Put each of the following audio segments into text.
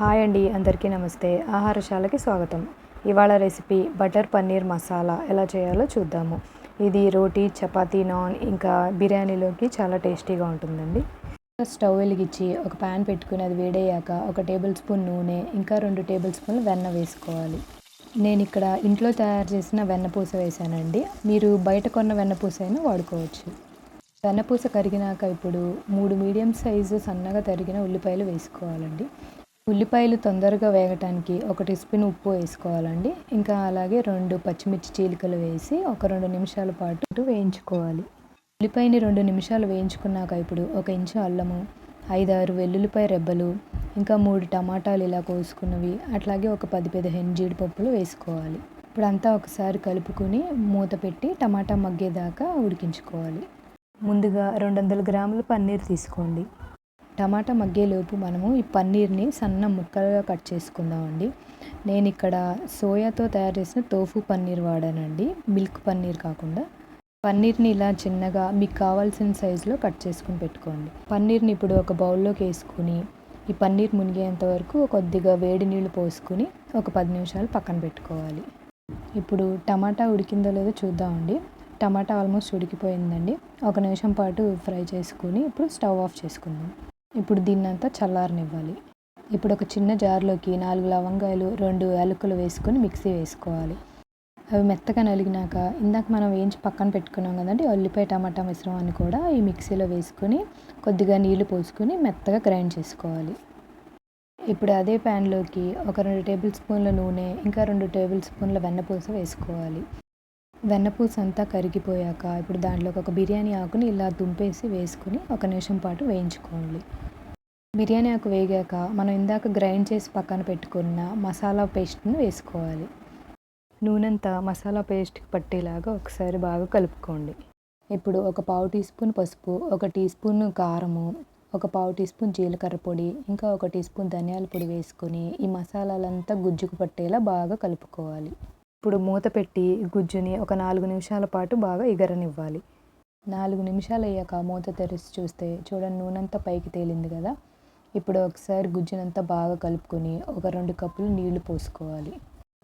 Hi అండి అందరికీ నమస్తే. ఆహారశాలకి స్వాగతం. ఇవాళ రెసిపీ బటర్ పన్నీర్ మసాలా ఎలా చేయాలో చూద్దాము. ఇది రోటీ చపాతీ నాన్ ఇంకా బిర్యానీలోకి చాలా టేస్టీగా ఉంటుందండి. స్టవ్ వెలిగించి ఒక ప్యాన్ పెట్టుకుని అది వేడయ్యాక ఒక టేబుల్ స్పూన్ నూనె ఇంకా రెండు టేబుల్ స్పూన్లు వెన్న వేసుకోవాలి. నేను ఇక్కడ ఇంట్లో తయారు చేసిన వెన్నపూస వేసానండి మీరు బయట కొన్న వెన్నపూస అయినా వాడుకోవచ్చు. వెన్నపూస కరిగినాక ఇప్పుడు మూడు మీడియం సైజు సన్నగా తరిగిన ఉల్లిపాయలు వేసుకోవాలండి. ఉల్లిపాయలు తొందరగా వేగటానికి ఒక టీ స్పూన్ ఉప్పు వేసుకోవాలండి. ఇంకా అలాగే రెండు పచ్చిమిర్చి చీలికలు వేసి ఒక రెండు నిమిషాల పాటు వేయించుకోవాలి. ఉల్లిపాయని రెండు నిమిషాలు వేయించుకున్నాక ఇప్పుడు ఒక ఇంచు అల్లము ఐదారు వెల్లుల్లిపాయ రెబ్బలు ఇంకా మూడు టమాటాలు ఇలా కోసుకున్నవి అట్లాగే ఒక పది పదిహేను జీడిపప్పులు వేసుకోవాలి. ఇప్పుడు అంతా ఒకసారి కలుపుకొని మూత పెట్టి టమాటా మగ్గేదాకా ఉడికించుకోవాలి. ముందుగా రెండు వందల గ్రాముల పన్నీర్ తీసుకోండి. టమాటా మగ్గేలోపు మనము ఈ పన్నీర్ని సన్న ముక్కలుగా కట్ చేసుకుందామండి. నేను ఇక్కడ సోయాతో తయారు చేసిన తోఫు పన్నీర్ వాడానండి. మిల్క్ పన్నీర్ కాకుండా. పన్నీర్ని ఇలా చిన్నగా మీకు కావాల్సిన సైజులో కట్ చేసుకుని పెట్టుకోండి. పన్నీర్ని ఇప్పుడు ఒక బౌల్లోకి వేసుకుని ఈ పన్నీర్ మునిగేంత వరకు కొద్దిగా వేడి నీళ్ళు పోసుకుని ఒక పది నిమిషాలు పక్కన పెట్టుకోవాలి. ఇప్పుడు టమాటా ఉడికిందో లేదో చూద్దామండి. టమాటా ఆల్మోస్ట్ ఉడికిపోయిందండి. ఒక నిమిషం పాటు ఫ్రై చేసుకుని ఇప్పుడు స్టవ్ ఆఫ్ చేసుకుందాం. ఇప్పుడు దీన్నంతా చల్లారనివ్వాలి. ఇప్పుడు ఒక చిన్న జార్లోకి నాలుగు లవంగాయలు రెండు యాలకులు వేసుకొని మిక్సీ వేసుకోవాలి. అవి మెత్తగా నలిగినాక ఇందాక మనం వేయించి పక్కన పెట్టుకున్నాం కదండి ఉల్లిపాయ టమాటా మిశ్రమాన్ని కూడా ఈ మిక్సీలో వేసుకొని కొద్దిగా నీళ్ళు పోసుకొని మెత్తగా గ్రైండ్ చేసుకోవాలి. ఇప్పుడు అదే ప్యాన్లోకి ఒక రెండు టేబుల్ స్పూన్ల నూనె ఇంకా రెండు టేబుల్ స్పూన్ల వెన్నపూస వేసుకోవాలి. వెన్నపూస అంతా కరిగిపోయాక ఇప్పుడు దాంట్లోకి ఒక బిర్యానీ ఆకుని ఇలా దుంపేసి వేసుకుని ఒక నిమిషం పాటు వేయించుకోవాలి. బిర్యానీ ఆకు వేగాక మనం ఇందాక గ్రైండ్ చేసి పక్కన పెట్టుకున్న మసాలా పేస్ట్ను వేసుకోవాలి. నూనెంతా మసాలా పేస్ట్కి పట్టేలాగా ఒకసారి బాగా కలుపుకోండి. ఇప్పుడు ఒక పావు టీ స్పూన్ పసుపు ఒక టీ స్పూన్ కారము ఒక పావు టీ స్పూన్ జీలకర్ర పొడి ఇంకా ఒక టీ స్పూన్ ధనియాల పొడి వేసుకొని ఈ మసాలాలంతా గుజ్జుకు పట్టేలా బాగా కలుపుకోవాలి. ఇప్పుడు మూత పెట్టి గుజ్జుని ఒక నాలుగు నిమిషాల పాటు బాగా ఎగరనివ్వాలి. నాలుగు నిమిషాలు అయ్యాక మూత తెరిచి చూస్తే చూడండి నూనెంతా పైకి తేలింది కదా? ఇప్పుడు ఒకసారి గుజ్జునంతా బాగా కలుపుకొని ఒక రెండు కప్పులు నీళ్ళు పోసుకోవాలి.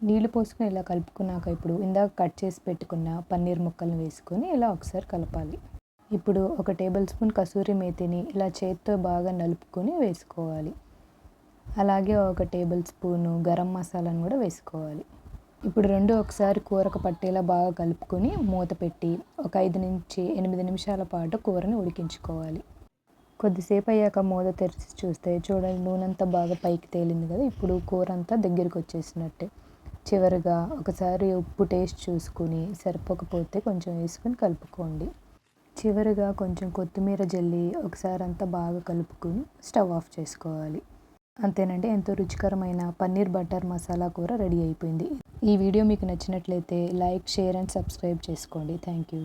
నీళ్ళు పోసుకుని ఇలా కలుపుకున్నాక ఇప్పుడు ఇందాక కట్ చేసి పెట్టుకున్న పన్నీర్ ముక్కలను వేసుకొని ఇలా ఒకసారి కలపాలి. ఇప్పుడు ఒక టేబుల్ స్పూన్ కసూరి మేతిని ఇలా చేత్తో బాగా నలుపుకొని వేసుకోవాలి. అలాగే ఒక టేబుల్ స్పూను గరం మసాలాను కూడా వేసుకోవాలి. ఇప్పుడు రెండు ఒకసారి కూరకు పట్టేలా బాగా కలుపుకొని మూత పెట్టి ఒక ఐదు నుంచి ఎనిమిది నిమిషాల పాటు కూరని ఉడికించుకోవాలి. కొద్దిసేపు అయ్యాక మూత తెరిచి చూస్తే చూడండి నూనెంతా బాగా పైకి తేలింది కదా ఇప్పుడు కూర అంతా దగ్గరికి వచ్చేసినట్టే. చివరిగా ఒకసారి ఉప్పు టేస్ట్ చూసుకుని సరిపోకపోతే కొంచెం వేసుకొని కలుపుకోండి. చివరిగా కొంచెం కొత్తిమీర జల్లి ఒకసారి అంతా బాగా కలుపుకుని స్టవ్ ఆఫ్ చేసుకోవాలి. అంతేనండి ఎంతో రుచికరమైన పన్నీర్ బటర్ మసాలా కూర రెడీ అయిపోయింది. ఈ వీడియో మీకు నచ్చినట్లయితే లైక్ షేర్ అండ్ సబ్స్క్రైబ్ చేసుకోండి. Thank you.